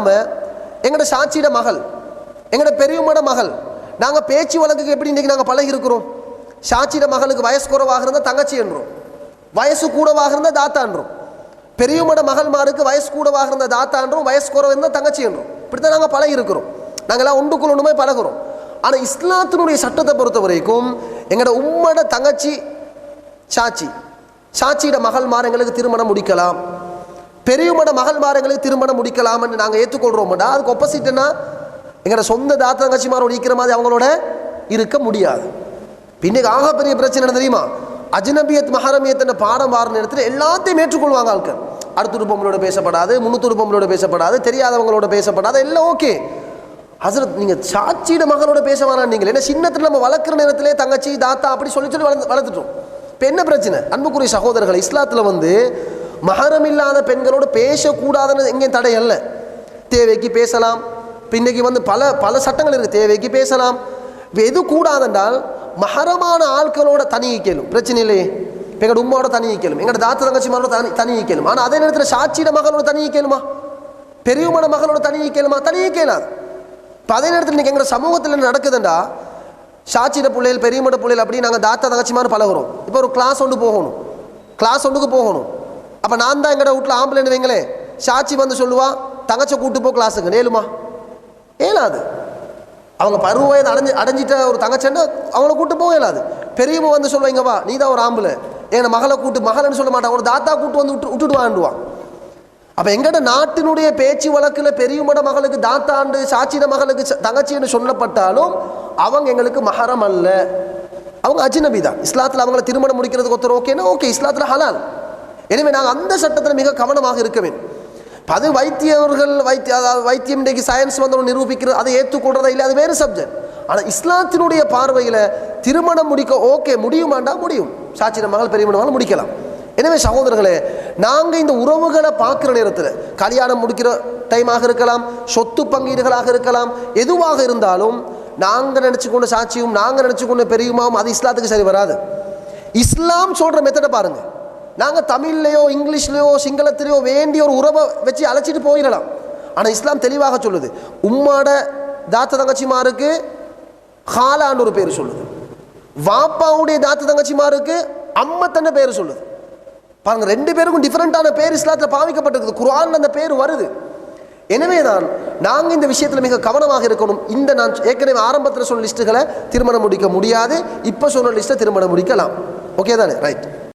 எங்களோட எங்கட சாட்சியிட மகள் எங்களோட பெரியம்மட மகள் நாங்கள் பேச்சு வழக்குக்கு எப்படி இன்றைக்கி நாங்கள் பழகி இருக்கிறோம்? சாட்சியிட மகளுக்கு வயசு குறைவாக இருந்தால் தங்கச்சி என்றோம். வயசு கூடவாக இருந்தால் தாத்தான்றோம் பெரியம்மட மகள்மாருக்கு வயசு கூடவாக இருந்த தாத்தான்றோம் வயசு குறவாக இருந்தால் தங்கச்சி என்றோம். இப்படித்தான் நாங்கள் பழகி இருக்கிறோம். நாங்கள்லாம் ஒன்றுக்குள் ஒன்றுமே பழகுறோம். ஆனால் இஸ்லாத்தினுடைய சட்டத்தை பொறுத்த வரைக்கும் எங்களோட உம்மட தங்கச்சி சாட்சி சாட்சியிட மகள்மார் எங்களுக்கு திருமணம் முடிக்கலாம். பெரியமட மகள்மார் எங்களுக்கு திருமணம் முடிக்கலாம்னு நாங்கள் ஏற்றுக்கொள்கிறோம்டா அதுக்கு ஒப்போசிட்னா எங்களோட சொந்த தாத்தா தங்கச்சிமாரோட இருக்கிற மாதிரி அவங்களோட இருக்க முடியாது. பின்னுக்கு ஆக பெரிய பிரச்சனை தெரியுமா? அஜ்னபியத் மஹரமியத்தின் பாடம் வார நேரத்தில் எல்லாத்தையும் ஏற்றுக்கொள்வாங்க ஆட்கள். அடுத்த பொம்பளோட பேசப்படாது முன்னூத்தொரு பொம்பளோட பேசப்படாது தெரியாதவங்களோட பேசப்படாது எல்லாம் ஓகே ஹசரத் நீங்கள் சாட்சியிட மகனோட பேச வேணாம் நீங்கள். என்ன சின்னத்தில் நம்ம வளர்க்குற நேரத்திலே தங்கச்சி தாத்தா அப்படி சொல்லி சொல்லி வளர்ந்து வளர்த்துட்டோம். இப்போ என்ன பிரச்சனை? அன்புக்குரிய சகோதரர்கள் இஸ்லாத்தில் வந்து மகரம் இல்லாத பெண்களோடு பேசக்கூடாதுன்னு எங்கேயும் தடை அல்ல. தேவைக்கு பேசலாம். பின்னைக்கு வந்து பல பல சட்டங்கள் இருக்குது தேவைக்கு பேசலாம். எது கூடாதென்றால் மகரமான ஆட்களோட தனி கேளும் பிரச்சனை இல்லையே. எங்களோட உம்மாவோட தனி கேளும் எங்களோட தாத்தா தங்கச்சிமாரோட தனி தனி கேளும் ஆனால் அதே நேரத்தில் சாட்சியிட மகளோட தனி கேளுமா பெரியவமான மகளோட தனி கேளுமா தனியை கேளாது இப்போ அதே நேரத்தில் இன்றைக்கி எங்கள் சமூகத்தில் என்ன நடக்குதுண்டா சாட்சியிட பிள்ளைகள் பெரியமட பிள்ளைகள் அப்படி நாங்கள் தாத்தா தங்கச்சிமான்னு பழகுறோம். இப்போ ஒரு கிளாஸ் ஒன்று போகணும். கிளாஸ் ஒன்றுக்கு போகணும். அப்போ நான் தான் எங்கட வீட்டில் ஆம்பளைன்னு வைங்களேன் சாட்சி வந்து சொல்லுவா தங்கச்சை கூட்டு போ கிளாஸுங்க நேலுமா? ஏலாது. அவங்க பருவ வயது அடைஞ்சு அடைஞ்சிட்ட ஒரு தங்கச்சண்டை அவங்கள கூட்டு போக இயலாது பெரியவங்க வந்து சொல்லுவாங்க நீ தான் ஒரு ஆம்பளை. என் மகளை கூட்டு மகள்னு சொல்ல மாட்டான். ஒரு தாத்தா கூட்டு வந்து விட்டு விட்டுட்டுவான்டுவான் அப்போ எங்கட நாட்டினுடைய பேச்சு வழக்கில் பெரியமட மகளுக்கு தாத்தாண்டு சாட்சியிட மகளுக்கு தங்கச்சின்னு சொல்லப்பட்டாலும் அவங்க எங்களுக்கு மகரம் அல்ல. அவங்க அஜினபி தான். இஸ்லாத்தில் அவங்கள திருமணம் முடிக்கிறதுக்கு ஒருத்தர் ஓகேன்னா ஓகே இஸ்லாத்தில் ஹலால். எனவே நாங்கள் அந்த சட்டத்தில் மிக கவனமாக இருக்க வேண்டும். இப்ப அது வைத்தியர்கள் வைத்திய அதாவது வைத்தியம் இன்றைக்கு சயின்ஸ் வந்து நிரூபிக்கிறது அதை ஏற்றுக்கொள்றதா இல்லை அது வேறு சப்ஜெக்ட் ஆனால் இஸ்லாத்தினுடைய பார்வையில் திருமணம் முடிக்க ஓகே முடியுமாண்டா? முடியும். சாட்சின மகள் பெரிய முடிக்கலாம். எனவே சகோதரர்களே நாங்கள் இந்த உறவுகளை பார்க்குற நேரத்தில் கல்யாணம் முடிக்கிற டைமாக இருக்கலாம் சொத்து பங்கீடுகளாக இருக்கலாம் எதுவாக இருந்தாலும் நாங்கள் நினச்சி கொண்ட சாட்சியும் நாங்கள் நினச்சி கொண்ட பெரியுமாவும் அது இஸ்லாத்துக்கு சரி வராது. இஸ்லாம் சொல்கிற மெத்தடை பாருங்கள் நாங்கள் தமிழ்லையோ இங்கிலீஷ்லையோ சிங்களத்திலையோ வேண்டிய ஒரு உறவை வச்சு அழைச்சிட்டு போயிடலாம். ஆனால் இஸ்லாம் தெளிவாக சொல்லுது. உம்மாட தாத்த தங்கச்சிமாருக்கு ஹாலான்னு ஒரு பேர் சொல்லுது. வாப்பாவுடைய தாத்த தங்கச்சிமாருக்கு அம்மத்தன்ன பேர் சொல்லுது. பாருங்க ரெண்டு பேருக்கும் டிஃப்ரெண்ட்டான பேர் இஸ்லாத்தில் பாவிக்கப்பட்டிருக்குது. குரான் அந்த பேர் வருது. எனவே தான் நாங்கள் இந்த விஷயத்தில் மிக கவனமாக இருக்கணும். இந்த நான் ஏற்கனவே ஆரம்பத்தில் சொன்ன லிஸ்ட்டுகளை திருமணம் முடிக்க முடியாது. இப்போ சொன்ன லிஸ்ட்டை திருமணம் முடிக்கலாம். ஓகே தானே? ரைட்